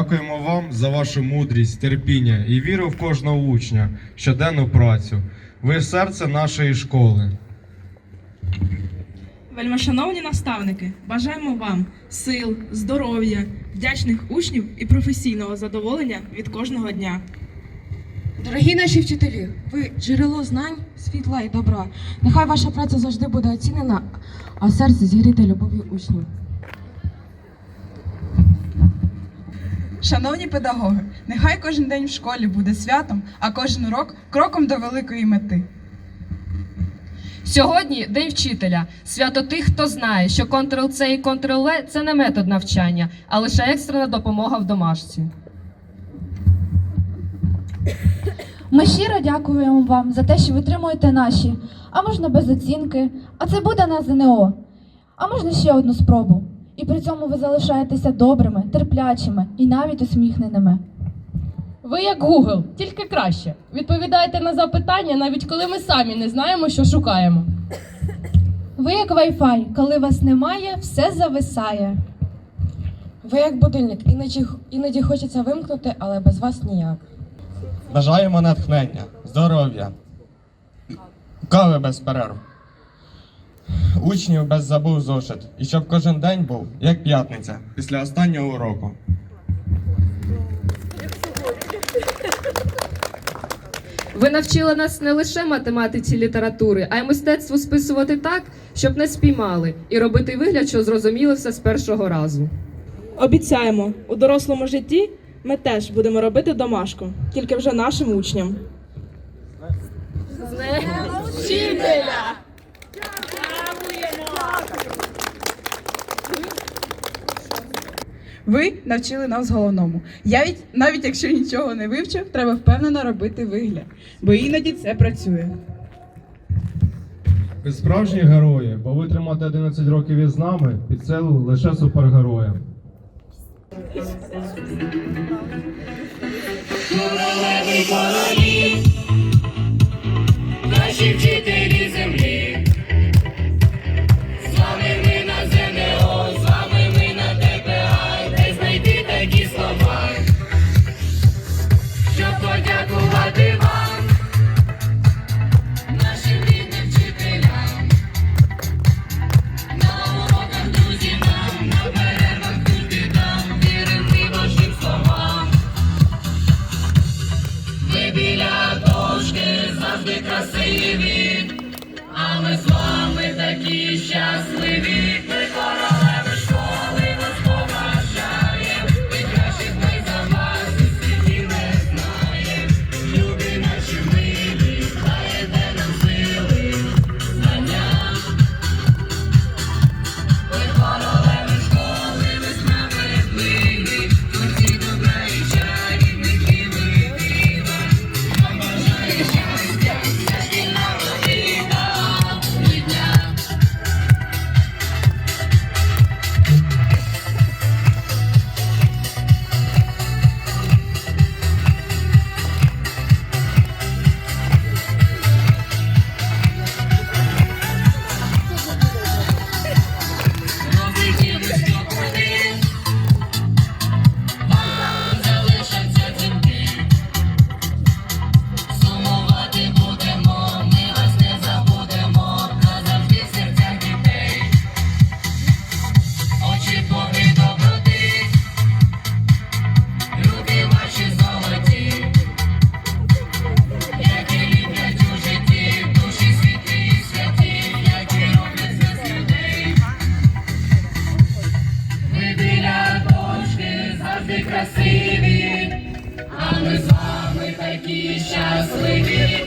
дякуємо вам за вашу мудрість, терпіння і віру в кожного учня, щоденну працю. Ви серце нашої школи. Вельмишановні наставники, бажаємо вам сил, здоров'я, вдячних учнів і професійного задоволення від кожного дня. Дорогі наші вчителі, ви джерело знань, світла і добра. Нехай ваша праця завжди буде оцінена, а серце зігріте любов'ю учнів. Шановні педагоги, нехай кожен день в школі буде святом, а кожен урок кроком до великої мети. Сьогодні День вчителя. Свято тих, хто знає, що Ctrl-C і Ctrl-V – це не метод навчання, а лише екстрена допомога в домашці. Ми щиро дякуємо вам за те, що ви тримуєте наші, а можна без оцінки, а це буде на ЗНО. А можна ще одну спробу. І при цьому ви залишаєтеся добрими, терплячими і навіть усміхненими. Ви як Google, тільки краще. Відповідаєте на запитання, навіть коли ми самі не знаємо, що шукаємо. Ви як Wi-Fi, коли вас немає, все зависає. Ви як будильник, іноді, іноді хочеться вимкнути, але без вас ніяк. Бажаємо натхнення, здоров'я, кави без перерв, учнів без забув зошит. І щоб кожен день був як п'ятниця після останнього уроку. Ви навчили нас не лише математиці літератури, а й мистецтву списувати так, щоб не спіймали, і робити вигляд, що зрозуміли все з першого разу. Обіцяємо, у дорослому житті ми теж будемо робити домашку, тільки вже нашим учням. Ви навчили нас головному. Я від- навіть якщо нічого не вивчив, треба впевнено робити вигляд, бо іноді це працює. Ви справжні герої, бо витримати 11 років із нами під силу лише супергероям. Наші завжди красиві, а ми з вами такі щасливі.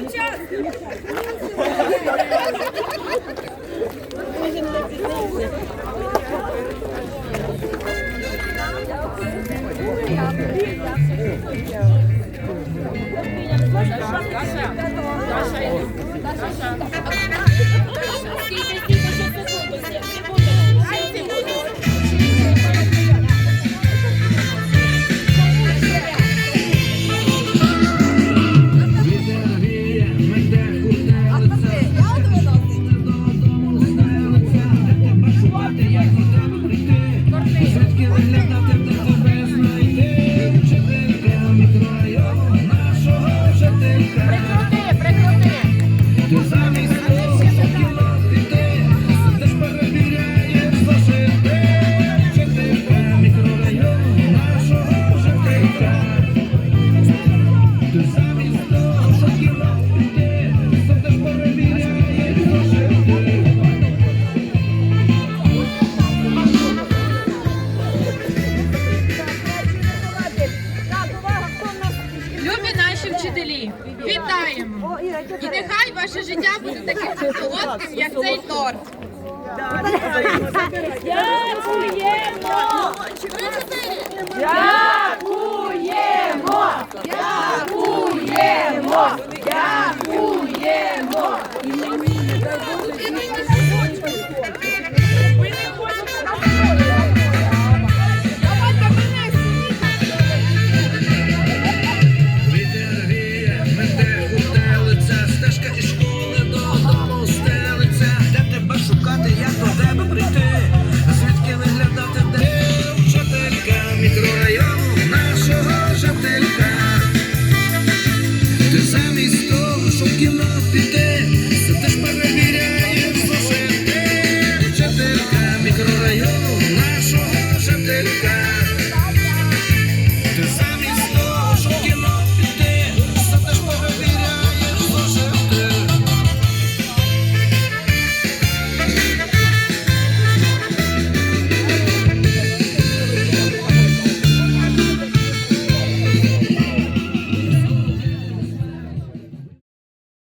Даша, Даша, Даша. Bernadette нехай ваше життя буде таким солодким, як цей торт. Дякуємо! Дякуємо! Дякуємо! Дякуємо! Дякуємо!